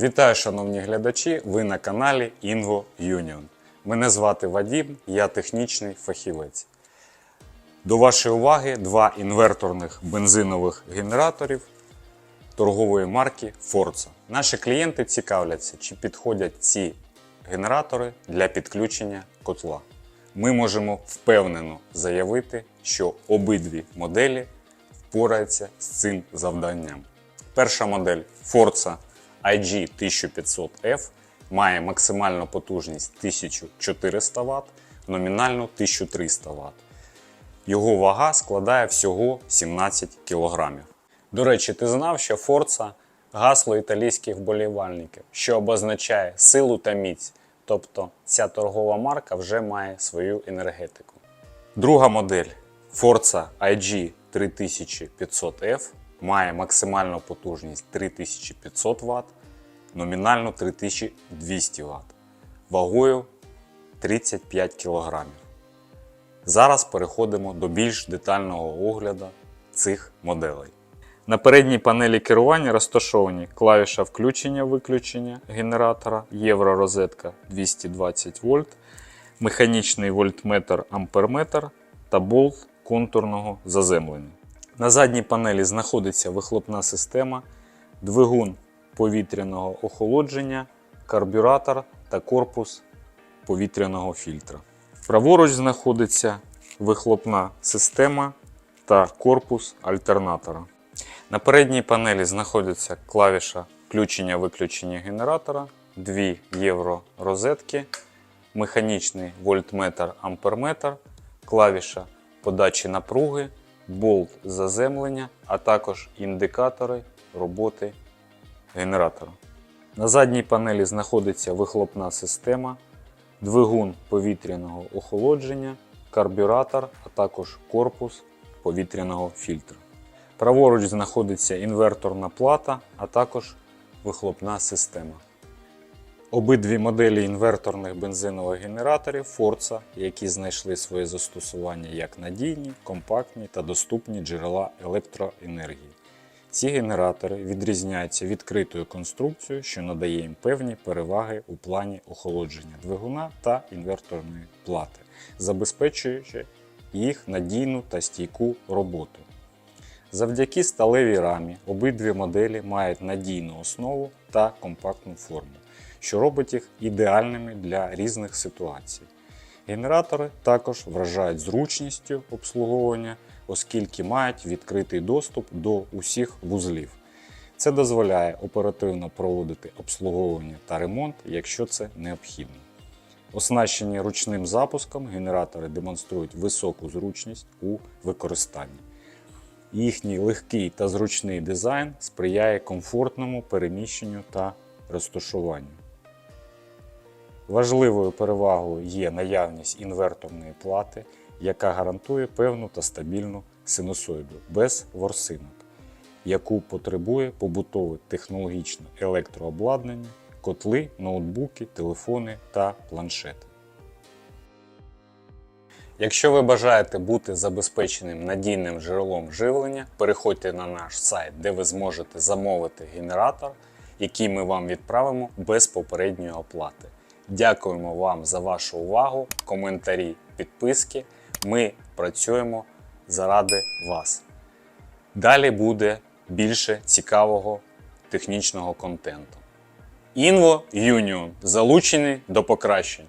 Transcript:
Вітаю, шановні глядачі! Ви на каналі Invo Union. Мене звати Вадім, я технічний фахівець. До вашої уваги два інверторних бензинових генераторів торгової марки Forza. Наші клієнти цікавляться, чи підходять ці генератори для підключення котла. Ми можемо впевнено заявити, що обидві моделі впораються з цим завданням. Перша модель Forza IG1500F має максимальну потужність 1400 Вт, номінальну 1300 Вт. Його вага складає всього 17 кг. До речі, ти знав, що Forza – гасло італійських вболівальників, що обозначає силу та міць. Тобто ця торгова марка вже має свою енергетику. Друга модель Forza IG 3500F має максимальну потужність 3500 Вт, номінальну 3200 Вт, вагою 35 кг. Зараз переходимо до більш детального огляду цих моделей. На передній панелі керування розташовані клавіша включення-виключення генератора, євророзетка 220 вольт, механічний вольтметр амперметр та болт контурного заземлення. На задній панелі знаходиться вихлопна система, двигун повітряного охолодження, карбюратор та корпус повітряного фільтра. Праворуч знаходиться вихлопна система та корпус альтернатора. На передній панелі знаходиться клавіша включення-виключення генератора, дві євро розетки, механічний вольтметр амперметр, клавіша подачі напруги, болт заземлення, а також індикатори роботи генератора. На задній панелі знаходиться вихлопна система, двигун повітряного охолодження, карбюратор, а також корпус повітряного фільтра. Праворуч знаходиться інверторна плата, а також вихлопна система. Обидві моделі інверторних бензинових генераторів Forza, які знайшли своє застосування як надійні, компактні та доступні джерела електроенергії. Ці генератори відрізняються відкритою конструкцією, що надає їм певні переваги у плані охолодження двигуна та інверторної плати, забезпечуючи їх надійну та стійку роботу. Завдяки сталевій рамі обидві моделі мають надійну основу та компактну форму, що робить їх ідеальними для різних ситуацій. Генератори також вражають зручністю обслуговування, оскільки мають відкритий доступ до усіх вузлів. Це дозволяє оперативно проводити обслуговування та ремонт, якщо це необхідно. Оснащені ручним запуском генератори демонструють високу зручність у використанні. Їхній легкий та зручний дизайн сприяє комфортному переміщенню та розташуванню. Важливою перевагою є наявність інверторної плати, яка гарантує певну та стабільну синусоїду без ворсинок, яку потребує побутове технологічне електрообладнання, котли, ноутбуки, телефони та планшети. Якщо ви бажаєте бути забезпеченим надійним джерелом живлення, переходьте на наш сайт, де ви зможете замовити генератор, який ми вам відправимо без попередньої оплати. Дякуємо вам за вашу увагу, коментарі, підписки. Ми працюємо заради вас. Далі буде більше цікавого технічного контенту. Інво Юніон залучений до покращень.